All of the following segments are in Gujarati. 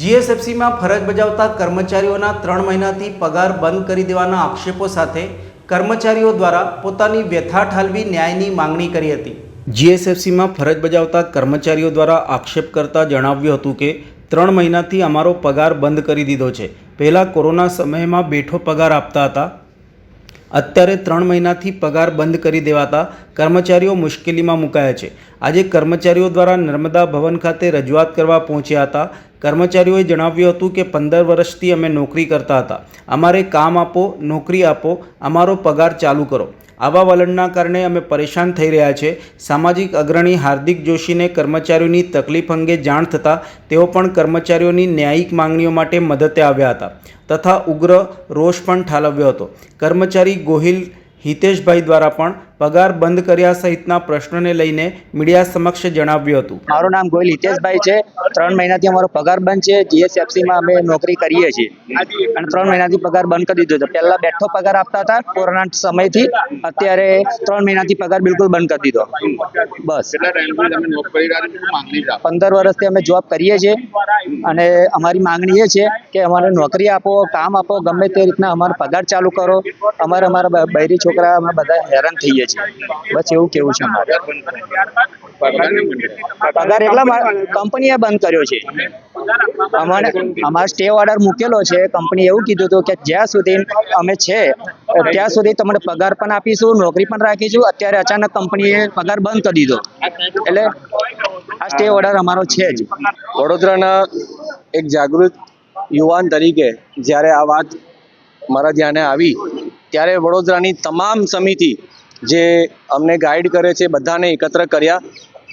જીએસએફસીમાં ફરજ બજાવતા કર્મચારીઓના ત્રણ મહિનાથી પગાર બંધ કરી દેવાના આક્ષેપો સાથે કર્મચારીઓ દ્વારા પોતાની વ્યથા ઠાલવી ન્યાયની માંગણી કરી હતી. જીએસએફસીમાં ફરજ બજાવતા કર્મચારીઓ દ્વારા આક્ષેપ કરતા જણાવ્યું હતું કે, ત્રણ મહિનાથી અમારો પગાર બંધ કરી દીધો છે. પહેલાં કોરોના સમયમાં બેઠો પગાર આપતા હતા. અત્યારે ત્રણ મહિનાથી પગાર બંધ કરી દેવાતા કર્મચારીઓ મુશ્કેલીમાં મુકાયા છે. આજે કર્મચારીઓ દ્વારા નર્મદા ભવન ખાતે રજૂઆત કરવા પહોંચ્યા હતા. કર્મચારીઓએ જણાવ્યું હતું કે પંદર વર્ષથી અમે નોકરી કરતા હતા. અમારે કામ આપો, નોકરી આપો, અમારો પગાર ચાલુ કરો. આવા વલણના કારણે અમે પરેશાન થઈ રહ્યા છે. સામાજિક અગ્રણી હાર્દિક જોશીને કર્મચારીઓની તકલીફ અંગે જાણ થતાં તેઓ પણ કર્મચારીઓની ન્યાયિક માંગણીઓ માટે મદદે આવ્યા હતા તથા ઉગ્ર રોષ પણ ઠાલવ્યો હતો. કર્મચારી ગોહિલ હિતેશભાઈ દ્વારા પણ પગાર બંધ કર્યા સહિતના પ્રશ્નોને લઈને મીડિયા સમક્ષ જણાવ્યું હતું. મારું નામ ગોયલ હિતેશભાઈ છે. ત્રણ મહિનાથી અમારો પગાર બંધ છે. જીએસએફસીમાં અમે નોકરી કરીએ છીએ. અને ત્રણ મહિનાથી પગાર બંધ કરી દીધો છે. પહેલા બેઠો પગાર આપતા હતા કોરોના સમયથી. અત્યારે ત્રણ મહિનાથી પગાર બિલકુલ બંધ કરી દીધો. બસ? પંદર વર્ષથી અમે જોબ કરીએ છીએ. અને અમારી માંગણી એ છે કે અમારે નોકરી આપો, કામ આપો, ગમે તે રીતના અમારો પગાર ચાલુ કરો. અમારે અમારા બૈરી છોકરા અમે બધા હેરાન થઈએ છીએ બસ એવું કેવું છે. પગાર એટલા કંપનીએ બંધ કર્યો છે. અમારે અમારે સ્ટે ઓર્ડર મૂકેલો છે. કંપની એવું કીધું હતું કે જ્યાં સુધી અમે છે, ત્યાં સુધી તમને પગાર પણ આપીશું, નોકરી પણ રાખીશું. અત્યારે અચાનક કંપનીએ પગાર બંધ કરી દીધો. એટલે આ સ્ટે ઓર્ડર અમારો છે જ. વડોદરાના એક જાગૃત યુવાન તરીકે જ્યારે આ વાત મારા ધ્યાને આવી, ત્યારે વડોદરાની તમામ સમિતિ જે અમને ગાઈડ કરે છે, બધાને એકત્ર કર્યા.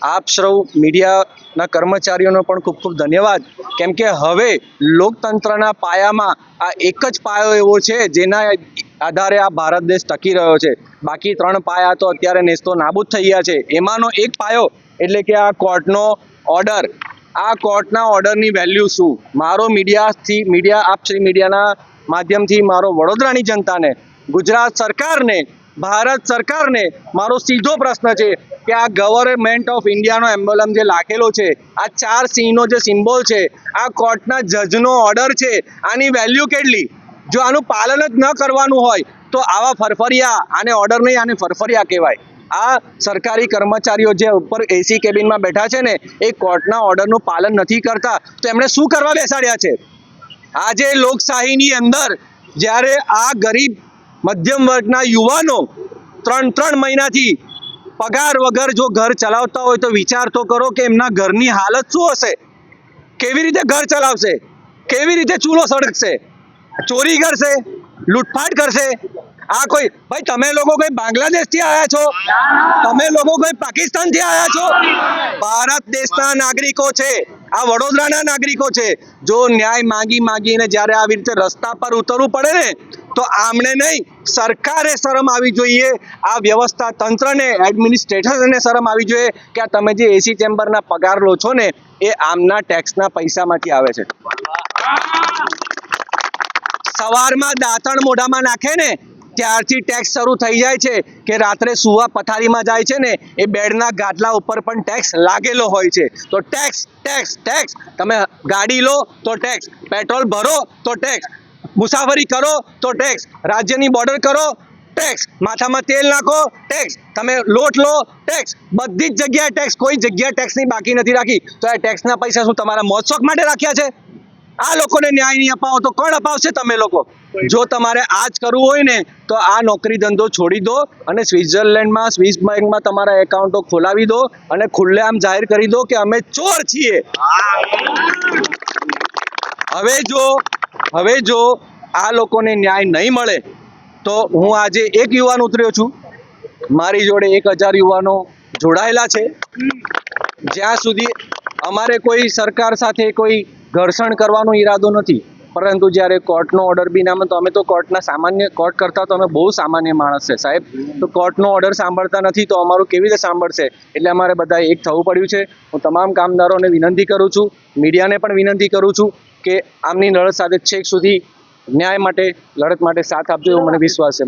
આપ સૌ મીડિયાના કર્મચારીઓનો પણ ખૂબ ખૂબ ધન્યવાદ. કેમ કે હવે લોકતંત્રના પાયામાં આ એક જ પાયો એવો છે, જેના આધારે આ ભારત દેશ ટકી રહ્યો છે. બાકી ત્રણ પાયા તો અત્યારે નેસ્તો નાબૂદ થઈ ગયા છે. એમાંનો એક પાયો એટલે કે આ કોર્ટનો ઓર્ડર આ કોર્ટના ઓર્ડરની વેલ્યુ શું? મારો મીડિયાથી, મીડિયા, આપ શ્રી મીડિયાના માધ્યમથી મારો વડોદરાની જનતાને, ગુજરાત સરકારને ભારત સરકારને મારો સીધો પ્રશ્ન છે કે આ ગવર્મેન્ટ ઓફ ઇન્ડિયાનો એમ્બલમ જે લાખેલો છે, આ ચાર સિંહનો જે સિમ્બોલ છે, આ કોર્ટના જજનો ઓર્ડર છે, આની વેલ્યુ કેટલી? જો આનું પાલન જ ન કરવાનું હોય, તો આવા ફરફરિયા, આને ઓર્ડર નહીં, આને ફરફરિયા કહેવાય. આ સરકારી કર્મચારીઓ જે ઉપર એસી કેબિનમાં બેઠા છે ને, એ કોર્ટના ઓર્ડરનું પાલન નથી કરતા, તો એમણે શું કરવા બેસાડ્યા છે? આજે લોકશાહીની અંદર જ્યારે આ ગરીબ મધ્યમ વર્ગના યુવાનો ત્રણ ત્રણ મહિનાથી પગાર વગર જો ઘર ચલાવતા હોય તો વિચાર તો કરો કે એમના ઘરની હાલત શું હશે? કેવી રીતે ઘર ચલાવશે? કેવી રીતે ચૂલો સળગશે? ચોરી કરશે? લૂંટફાટ કરશે? આ કોઈ, ભાઈ તમે લોકો કોઈ બાંગ્લાદેશથી આવ્યા છો? તમે લોકો કોઈ પાકિસ્તાનથી આવ્યા છો? ભારત દેશના નાગરિકો છે. આ વડોદરાના નાગરિકો છે. જો ન્યાય માંગી માંગીને જ્યારે આવી રીતે રસ્તા પર ઉતરવું પડે ને તો આમણે નહીં, સરકારે શરમ આવી જોઈએ. આ વ્યવસ્થા તંત્રને એડમિનિસ્ટ્રેટરને શરમ આવી જોઈએ કે આ તમે જે એસી ચેમ્બરના પગાર લો છો ને, એ આમના ટેક્સના પૈસામાંથી આવે છે. સવારમાં દાંતણ મોઢામાં નાખે ને, ત્યારથી ટેક્સ શરૂ થઈ જાય છે કે રાત્રે સુવા પથારીમાં જાય છે ને, એ બેડના ગાદલા ઉપર પણ ટેક્સ લાગેલો હોય છે. તો ટેક્સ ટેક્સ ટેક્સ તમે ગાડી લો તો ટેક્સ પેટ્રોલ ભરો તો ટેક્સ મુસાફરી કરો તો ટેક્સ રાજ્યની બોર્ડર કરો ટેક્સ માથામાં તેલ નાખો ટેક્સ તમે લોટ લો ટેક્સ બધી જ જગ્યાએ ટેક્સ કોઈ જગ્યાએ ટેક્સની બાકી નથી રાખી. તો એ ટેક્સના પૈસા શું તમારા મોજશોખ માટે રાખ્યા છે? આ લોકોને ન્યાય નહીં અપાવો તો કોણ અપાવશે તમે લોકો? જો તમારે આ જ કરવું હોય ને, તો આ નોકરી ધંધો છોડી દો અને સ્વિટ્ઝરલેન્ડમાં, સ્વિસ બેંકમાં તમારા એકાઉન્ટો ખોલાવી દો અને ખુલ્લેઆમ જાહેર કરી દો કે અમે ચોર છીએ. હવે જો હવે જો આ લોકોને ન્યાય નહીં મળે, તો હું આજે એક યુવાન ઉતર્યો છું. મારી જોડે એક હજાર યુવાનો જોડાયેલા છે. જ્યાં સુધી અમારે કોઈ સરકાર સાથે કોઈ ઘર્ષણ કરવાનો ઈરાદો નથી, પરંતુ જ્યારે કોર્ટનો ઓર્ડર બી નામે, તો અમે તો કોર્ટના સામાન્ય, કોર્ટ કરતાં તો અમે બહુ સામાન્ય માણસ છે સાહેબ. તો કોર્ટનો ઓર્ડર સાંભળતા નથી, તો અમારું કેવી રીતે સાંભળશે? એટલે અમારે બધા એક થવું પડ્યું છે. હું તમામ કામદારોને વિનંતી કરું છું, મીડિયાને પણ વિનંતી કરું છું કે આમની લડત સાથે છેક સુધી ન્યાય માટે, લડત માટે સાથ આપજો એવો મને વિશ્વાસ છે.